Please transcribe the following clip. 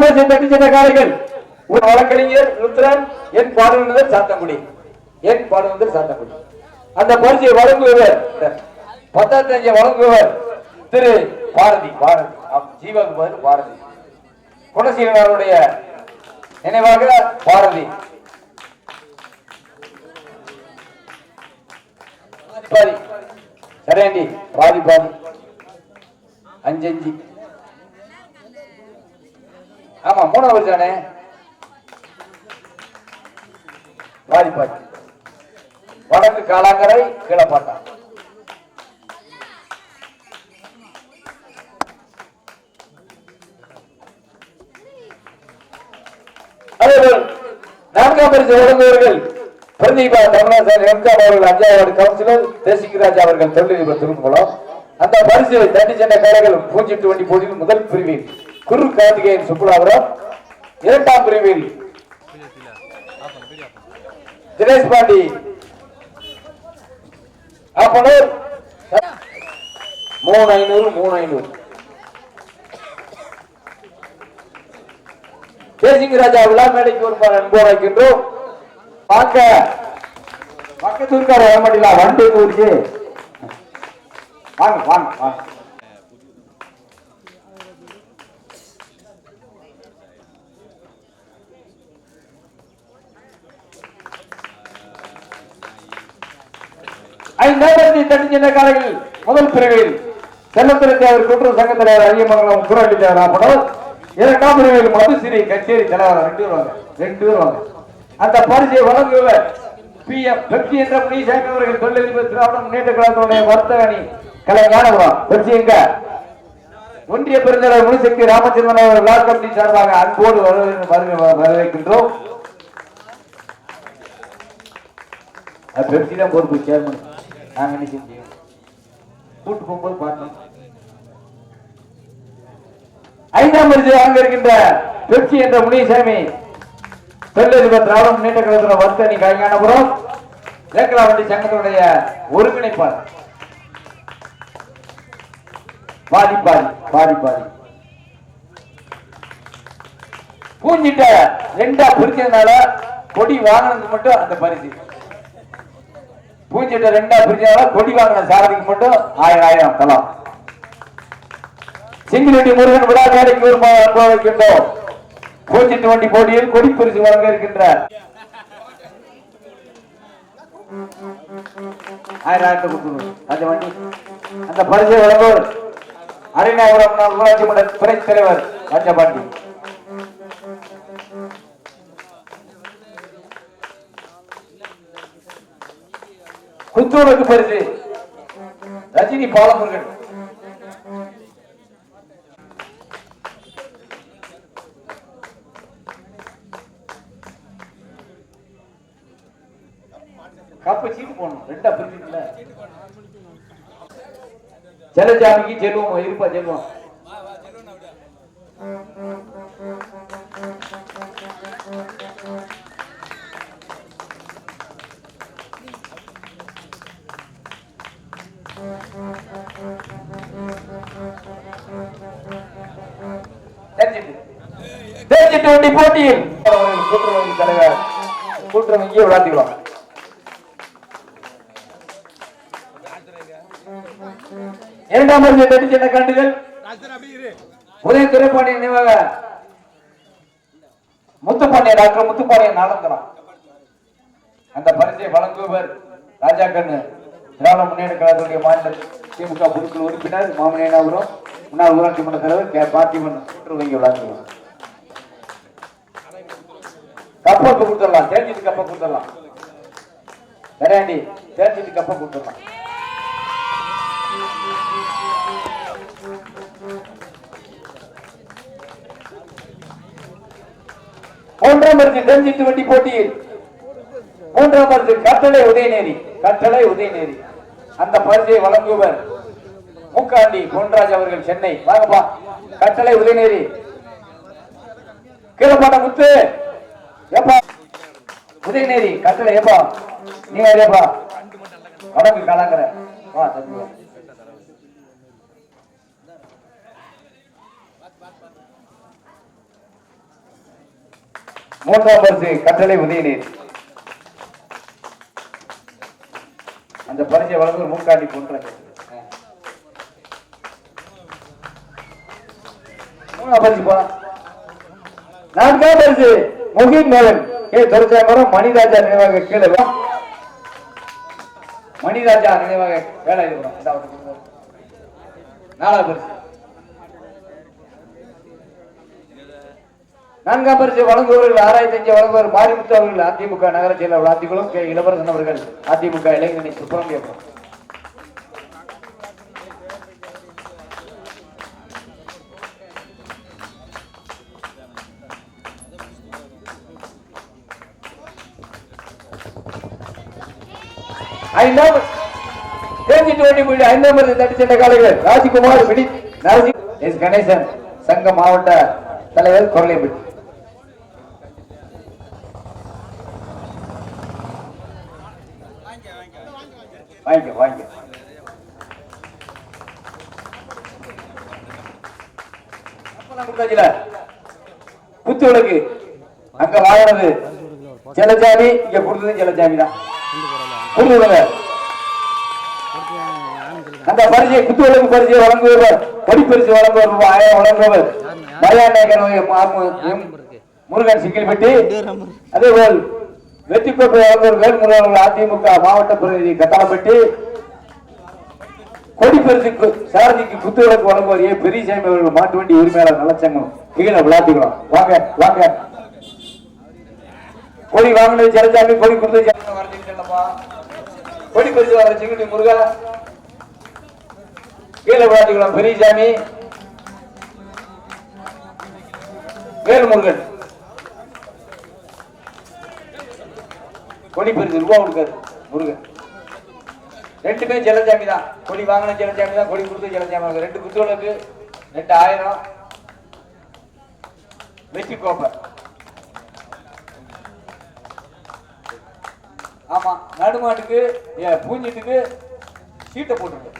போன்ற சின்ன சின்னக்காரர்கள் உன் வழக்கறிஞர் ருத்ரன் என் பாடல்கள் சாத்தங்குடி. என் பாடல்கள் சாத்தங்குடி. அந்த பரிசை வழங்குபவர் பத்தாத்தஞ்சை வழங்குவர் திரு பாரதி. பாரதி. ஆம், ஜீவகுமார் பாரதி. குணசீலனாருடைய நினைவாக பாரதி. பாதி சரேண்டி பாதி பாதி அஞ்சஞ்சு ஆமா மூணாவது தானே? பாதி வடக்கு காலாங்கரை கீழப்பாட்டா அதேபோல் நான்காம் பரிசு வழங்குவர்கள் பிரதீபா தமிழாசன் எம்காம் அவர்கள் அஞ்சாவது கவுன்சிலர் தேசிகராஜ் அவர்கள் தொழிலதிபர் திருமணம் அந்த பரிசு தண்ணி சென்ற காரைகள் பூஞ்சிட்டு வண்டி போட்டியில் முதல் பிரிவில் குரு கார்த்திகேயன் சுப்புலாபுரம் இரண்டாம் பிரிவில் தினேஷ் பாண்டி அப்பனூர் மூணு ஐநூறு மூணு ஐநூறு. தேசிங்க ராஜா விழா மேடைக்கு வருமாறு அன்போடு வைக்கின்றோம் பார்க்க பக்கத்து இருக்காரு வர மாட்டீங்களா? வண்டி ஊருக்கு வாங்க வாங்க வாங்க. நேரத்தை தட்டி சென்ற காலையில் முதல் பிரிவில் செல்லத்துறை தேவர் குற்ற சங்க தலைவர் அதிகமங்கலம் குரண்டி தேவர் ஆப்பனர் இரண்டாம் பிரிவில் மதுசிறி கச்சேரி தலைவர் ரெண்டு பேர் வாங்க ரெண்டு பேர் வாங்க அந்த பரிசை வழங்குவர் பி. எம். பெப்சி என்ற முனிசாமி அவர்கள் தொழிலதிபர் திராவிட முன்னேற்ற கழகத்துடைய வர்த்தக அணி கலை ஞானபுரம். பெப்சி எங்க? ஒன்றிய பெருந்தலைவர் முனிசக்தி ராமச்சந்திரன் அவர்கள் விழா கமிட்டி சார்பாக அன்போடு வரவேற்று வரவேற்கின்றோம். அது பெப்சி தான் பொறுப்பு சேர்மன். நாங்க என்ன செய்ய முடியும் கூட்டு போகும்போது பார்த்தோம் ஐந்தாம் பரிசு வாங்க இருக்கின்ற பெப்சி என்ற முனிசாமி தொழிலதிபர் திராவிட முன்னேற்ற கழகத்தில் வர்த்தனி கலைஞானபுரம் ஏக்கலாவண்டி சங்கத்தினுடைய ஒருங்கிணைப்பாளர். பாதி பாதி பாதி பாதி பூஞ்சிட்ட ரெண்டா பிரிச்சதுனால கொடி வாங்கினது மட்டும் அந்த பரிசு. பூஞ்சிட்ட ரெண்டா பிரிச்சதுனால கொடி வாங்கின சாரதிக்கு மட்டும் ஆயிரம் ஆயிரம் தலாம். சிங்கிலட்டி முருகன் விழா வேலைக்கு வருமாறு அனுபவிக்கின்றோம் பூஞ்சிட்டு வண்டி போட்டியில் கொடி பரிசு வழங்க இருக்கின்ற ஆயிரம் ஆயிரத்தை கொடுத்துருவோம். அந்த வண்டி அந்த பரிசை வழங்குவோர் அரிநாபுரம் ஊராட்சி மன்ற துறை தலைவர் ராஜபாண்டி குத்தூருக்கு பரிசு. ரஜினி பாலமுருகன். கப்பு சீட்டு போடணும். ரெண்டா பிரிச்சுல செல்லஜாமிக்கு செல்வம் இருப்பா செல்வம் தெரிஞ்சிட்டு. டுவெண்டி போட்டியில். கூட்டுறவு தலைவர். கூட்டுறவு இங்கே விளாத்திக்கலாம் இரண்டாம் பரிசு தட்டி சென்ற கண்டுகள். உதய துறைப்பாண்டிய நினைவாக முத்துப்பாண்டிய டாக்டர் முத்துப்பாண்டிய நாளந்தரம் அந்த பரிசை வழங்குவர் ராஜா கண்ணு. திராவிட முன்னேற்ற கழகத்துடைய மாநில திமுக பொதுக்குழு உறுப்பினர் மாமனியனாபுரம் முன்னாள் ஊராட்சி மன்ற தலைவர் கே. பார்த்திபன் வங்கி வழங்குவார் கப்பை கொடுத்துடலாம். தேர்ச்சிட்டு கப்பை கொடுத்துடலாம். வேறாண்டி தேர்ச்சிட்டு கப்பை கொடுத்துடலாம். மூன்றாம் பரிசு தெரிஞ்சிட்டு வண்டி போட்டியில். மூன்றாம் பரிசு கட்டளை உதயநேரி. கட்டளை உதயநேரி. அந்த பரிசை வழங்குவர் மூக்காண்டி பொன்ராஜ் அவர்கள் சென்னை. வாங்கப்பா. கட்டளை உதயநேரி. கீழப்பாட்ட முத்து. ஏப்பா. உதயநேரி கட்டளை ஏப்பா. நீ யாரேப்பா வடக்கு கலாங்கர. வா தம்பி மூன்றாம் பரிசு கட்டளை உதயநீர். அந்த பரிசை வழங்குவர் மூக்காண்டி போன்ற மூணாம் பரிசு போ நான்காம் பரிசு மேலன். மணிராஜா நினைவாக கீழே மணிராஜா நினைவாக வேலை இருக்கணும் பரிசு. நான்காம் பரிசு வழங்குவவர்கள் வழங்குவர் மாரிமுத்து அவர்கள் அதிமுக நகர செயலாளர் கே இளவரசன் அவர்கள் அதிமுக இளைஞரணி சுப்பிரமணியம் ஐந்தாம் தேர்ச்சி டுவெண்டி போய் ஐந்தாம் பரிசு தட்டி சென்ற காலைகள். ராஜ்குமார் விடி நரசி எஸ். கணேசன் சங்க மாவட்ட தலைவர் கொரலைப்பட்டி வாங்கிக்க வாங்க. அப்பெல்லாம் குத்து விளக்கு அங்க வாங்கினது. ஜலஜாமி இங்க கொடுத்தது செல்லச்சாமி தான். கொடுத்து அந்த பரிசை குத்து பரிசை வழங்குபவர் படிப்பரிசு வழங்குவர் ரூபாய் ஆயிரம் வழங்குபவர் மலையாள முருகன் சிங்கிள்பட்டி அதே போல் வெற்றி கோப்பை வழங்குவர் வேல்முருகன் அதிமுக மாவட்ட பிரதிநிதி கத்தாளப்பட்டி கொடிப்பரிசுக்கு சாரதிக்கு குத்து வழங்குவார் ஏ. பெரியசாமி அவர்கள் மாட்டு வண்டி உரிமையாளர் நலச்சங்கம். கீழே விளாத்திக்கலாம் வாங்க வாங்க. கொடி வாங்கினது சரிசாமி கொடி கொடுத்து ஜலசாமி படி கொடி பரிசு வர சிங்கிட்டி முருகா. கீழே விளாத்திக்கலாம் பெரியசாமி. வேல்முருகன். கொடி பரிசு ரூபா கொடுக்காது முருகன். ரெண்டுமே ஜலஜாமி தான். கொடி வாங்கின ஜலஜாமி தான் கொடி கொடுத்து ஜலஜாமி ரெண்டு குத்துகளுக்கு ரெண்டு ஆயிரம். வெற்றி கோப்பை. ஆமாம் நடுமாட்டுக்கு பூஞ்சிட்டுக்கு சீட்டை போட்டுருக்கு